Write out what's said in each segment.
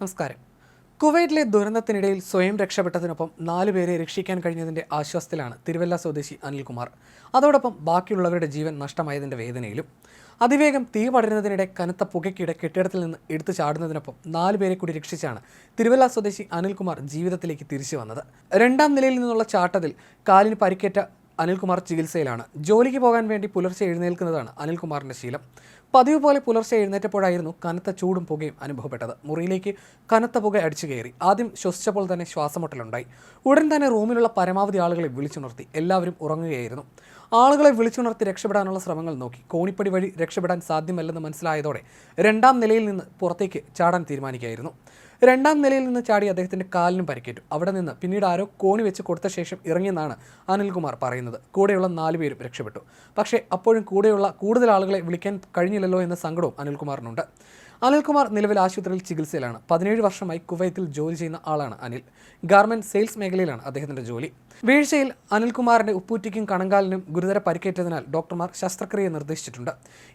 നമസ്കാരം. കുവൈറ്റിലെ ദുരന്തത്തിനിടയിൽ സ്വയം രക്ഷപ്പെട്ടതിനൊപ്പം നാലുപേരെ രക്ഷിക്കാൻ കഴിഞ്ഞതിന്റെ ആശ്വാസത്തിലാണ് തിരുവല്ല സ്വദേശി അനിൽകുമാർ. അതോടൊപ്പം ബാക്കിയുള്ളവരുടെ ജീവൻ നഷ്ടമായതിന്റെ വേദനയിലും. അതിവേഗം തീ പടരുന്നതിനിടെ കനത്ത പുകയ്ക്കിടെ കെട്ടിടത്തിൽ നിന്ന് എടുത്തു ചാടുന്നതിനൊപ്പം നാലുപേരെ കൂടി രക്ഷിച്ചാണ് തിരുവല്ല സ്വദേശി അനിൽകുമാർ ജീവിതത്തിലേക്ക് തിരിച്ചു വന്നത്. രണ്ടാം നിലയിൽ നിന്നുള്ള ചാട്ടത്തിൽ കാലിന് പരിക്കേറ്റ അനിൽകുമാർ ചികിത്സയിലാണ്. ജോലിക്ക് പോകാൻ വേണ്ടി പുലർച്ചെ എഴുന്നേൽക്കുന്നതാണ് അനിൽകുമാറിന്റെ ശീലം. പതിവ് പോലെ പുലർച്ചെ എഴുന്നേറ്റപ്പോഴായിരുന്നു കനത്ത ചൂടും പുകയും അനുഭവപ്പെട്ടത്. മുറിയിലേക്ക് കനത്ത പുക അടിച്ചു കയറി. ആദ്യം ശ്വസിച്ചപ്പോൾ തന്നെ ശ്വാസമുട്ടലുണ്ടായി. ഉടൻ തന്നെ റൂമിലുള്ള പരമാവധി ആളുകളെ വിളിച്ചുണർത്തി. എല്ലാവരും ഉറങ്ങുകയായിരുന്നു. ആളുകളെ വിളിച്ചുണർത്തി രക്ഷപ്പെടാനുള്ള ശ്രമങ്ങൾ നോക്കി. കോണിപ്പടി വഴി രക്ഷപ്പെടാൻ സാധ്യമല്ലെന്ന് മനസ്സിലായതോടെ രണ്ടാം നിലയിൽ നിന്ന് പുറത്തേക്ക് ചാടാൻ തീരുമാനിക്കുകയായിരുന്നു. രണ്ടാം നിലയിൽ നിന്ന് ചാടി അദ്ദേഹത്തിന്റെ കാലിനും പരിക്കേറ്റു. അവിടെ നിന്ന് പിന്നീട് ആരോ കോണി വെച്ച് കൊടുത്ത ശേഷം ഇറങ്ങിയെന്നാണ് അനിൽകുമാർ പറയുന്നത്. കൂടെയുള്ള നാലുപേരും രക്ഷപ്പെട്ടു. പക്ഷേ അപ്പോഴും കൂടെയുള്ള കൂടുതൽ ആളുകളെ വിളിക്കാൻ കഴിഞ്ഞില്ലല്ലോ എന്ന സങ്കടവും അനിൽകുമാറിനുണ്ട്. അനിൽകുമാർ നിലവിൽ ആശുപത്രിയിൽ ചികിത്സയിലാണ്. പതിനേഴ് വർഷമായി കുവൈത്തിൽ ജോലി ചെയ്യുന്ന ആളാണ് അനിൽ. ഗാർമെന്റ് സെയിൽസ് മേഖലയിലാണ് അദ്ദേഹത്തിന്റെ ജോലി. വീഴ്ചയിൽ അനിൽകുമാറിന്റെ ഉപ്പൂറ്റിക്കും കണങ്കാലിനും ഗുരുതര പരിക്കേറ്റതിനാൽ ഡോക്ടർമാർ ശസ്ത്രക്രിയ നിർദ്ദേശിച്ചിട്ടുണ്ട്.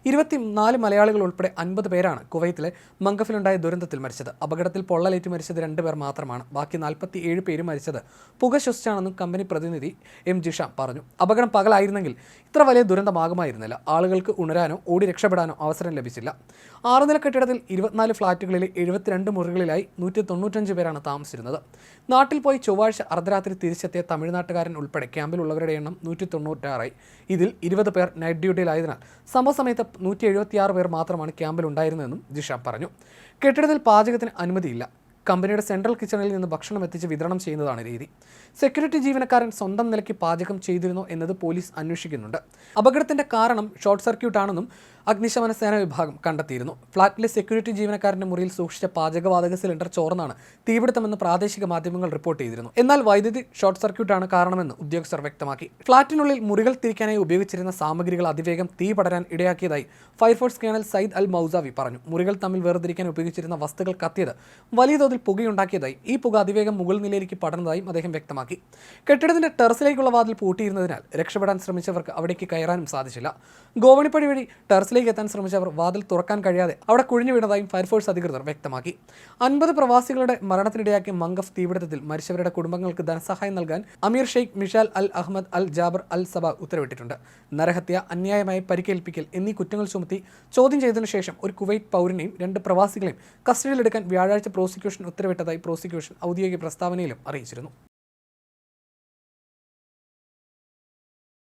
ഇരുപത്തിനാല് മലയാളികൾ ഉൾപ്പെടെ അൻപത് പേരാണ് കുവൈത്തിലെ മംഗഫിലുണ്ടായ ദുരന്തത്തിൽ മരിച്ചത്. അപകടത്തിൽ പൊള്ളലേറ്റ് മരിച്ചത് രണ്ട് പേർ മാത്രമാണ്. ബാക്കി നാൽപ്പത്തി ഏഴ് പേര് മരിച്ചത് പുക ശ്വസിച്ചാണെന്നും കമ്പനി പ്രതിനിധി എം ജിഷ പറഞ്ഞു. അപകടം പകലായിരുന്നെങ്കിൽ ഇത്ര വലിയ ദുരന്തമാകുമായിരുന്നില്ല. ആളുകൾക്ക് ഉണരാനോ ഓടി രക്ഷപ്പെടാനോ അവസരം ലഭിച്ചില്ല. ആറുനില കെട്ടിടത്തിൽ ഇരുപത്തിനാല് ഫ്ളാറ്റുകളിലെ എഴുപത്തിരണ്ട് മുറികളിലായി നൂറ്റി തൊണ്ണൂറ്റഞ്ച് പേരാണ് താമസിച്ചിരുന്നത്. നാട്ടിൽ പോയി ചൊവ്വാഴ്ച അർദ്ധരാത്രി തിരിച്ചെത്തിയ തമിഴ്നാട്ടുകാരൻ ഉൾപ്പെടെ ക്യാമ്പിലുള്ളവരുടെ എണ്ണം നൂറ്റി തൊണ്ണൂറ്റാറായി ഇതിൽ ഇരുപത് പേർ നൈറ്റ് ഡ്യൂട്ടിയിലായതിനാൽ സംഭവ സമയത്ത് നൂറ്റി എഴുപത്തിയാറ് പേർ മാത്രമാണ് ക്യാമ്പിലുണ്ടായിരുന്നതെന്നും ജിഷ പറഞ്ഞു. കെട്ടിടത്തിൽ പാചകത്തിന് അനുമതിയില്ല. കമ്പനിയുടെ സെൻട്രൽ കിച്ചണിൽ നിന്ന് ഭക്ഷണം എത്തിച്ച് വിതരണം ചെയ്യുന്നതാണ് രീതി. സെക്യൂരിറ്റി ജീവനക്കാരൻ സ്വന്തം നിലയ്ക്ക് പാചകം ചെയ്തിരുന്നോ എന്നത് പോലീസ് അന്വേഷിക്കുന്നുണ്ട്. അപകടത്തിന്റെ കാരണം ഷോർട്ട് സർക്യൂട്ട് ആണെന്നും അഗ്നിശമന സേന വിഭാഗം കണ്ടെത്തിയിരുന്നു. ഫ്ളാറ്റിലെ സെക്യൂരിറ്റി ജീവനക്കാരന്റെ മുറിയിൽ സൂക്ഷിച്ച പാചകവാതക സിലിണ്ടർ ചോർന്നാണ് തീപിടുത്തമെന്ന് പ്രാദേശിക മാധ്യമങ്ങൾ റിപ്പോർട്ട് ചെയ്തിരുന്നു. എന്നാൽ വൈദ്യുതി ഷോർട്ട് സർക്യൂട്ടാണ് കാരണമെന്ന് ഉദ്യോഗസ്ഥർ വ്യക്തമാക്കി. ഫ്ളാറ്റിനുള്ളിൽ മുറികൾ തിരിക്കാനായി ഉപയോഗിച്ചിരുന്ന സാമഗ്രികൾ അതിവേഗം തീ പടരാൻ ഇടയാക്കിയതായി fire force colonel Sayyid Al Mousavi പറഞ്ഞു. മുറികൾ തമ്മിൽ വേർതിരിക്കാൻ ഉപയോഗിച്ചിരുന്ന വസ്തുക്കൾ കത്തിയത് വലിയ തോതിൽ പുകയുണ്ടാക്കിയതായും. ഈ പുക അതിവേഗം മുകൾ നിലയിലേക്ക് പടർന്നതായും അദ്ദേഹം വ്യക്തമാക്കി. കെട്ടിടത്തിന്റെ ടെറസിലേക്കുള്ള വാതിൽ പൂട്ടിയിരുന്നതിനാൽ രക്ഷപ്പെടാൻ ശ്രമിച്ചവർക്ക് അവിടേക്ക് കയറാനും സാധിച്ചില്ല. ഗോവണിപ്പടി വഴി ടെറസിലേക്ക് എത്താൻ ശ്രമിച്ചവർ വാതിൽ തുറക്കാൻ കഴിയാതെ അവിടെ കുഴിഞ്ഞു വീണതായും ഫയർഫോഴ്സ് അധികൃതർ വ്യക്തമാക്കി. അൻപത് പ്രവാസികളുടെ മരണത്തിനിടയാക്കിയ മംഗഫ് തീപിടുത്തത്തിൽ മരിച്ചവരുടെ കുടുംബങ്ങൾക്ക് ധനസഹായം നൽകാൻ Amir Sheikh Mishal Al Ahmad Al Jaber Al Sabah ഉത്തരവിട്ടിട്ടുണ്ട്. നരഹത്യ അന്യായമായി പരിക്കേൽപ്പിക്കൽ എന്നീ കുറ്റങ്ങൾ ചുമത്തി ചോദ്യം ചെയ്തതിനു ശേഷം ഒരു കുവൈറ്റ് പൗരനെയും രണ്ട് പ്രവാസികളെയും കസ്റ്റഡിയിലെടുക്കാൻ വ്യാഴാഴ്ച പ്രോസിക്യൂഷൻ ഉത്തരവിട്ടതായി പ്രോസിക്യൂഷൻ ഔദ്യോഗിക പ്രസ്താവനയിലും അറിയിച്ചിരുന്നു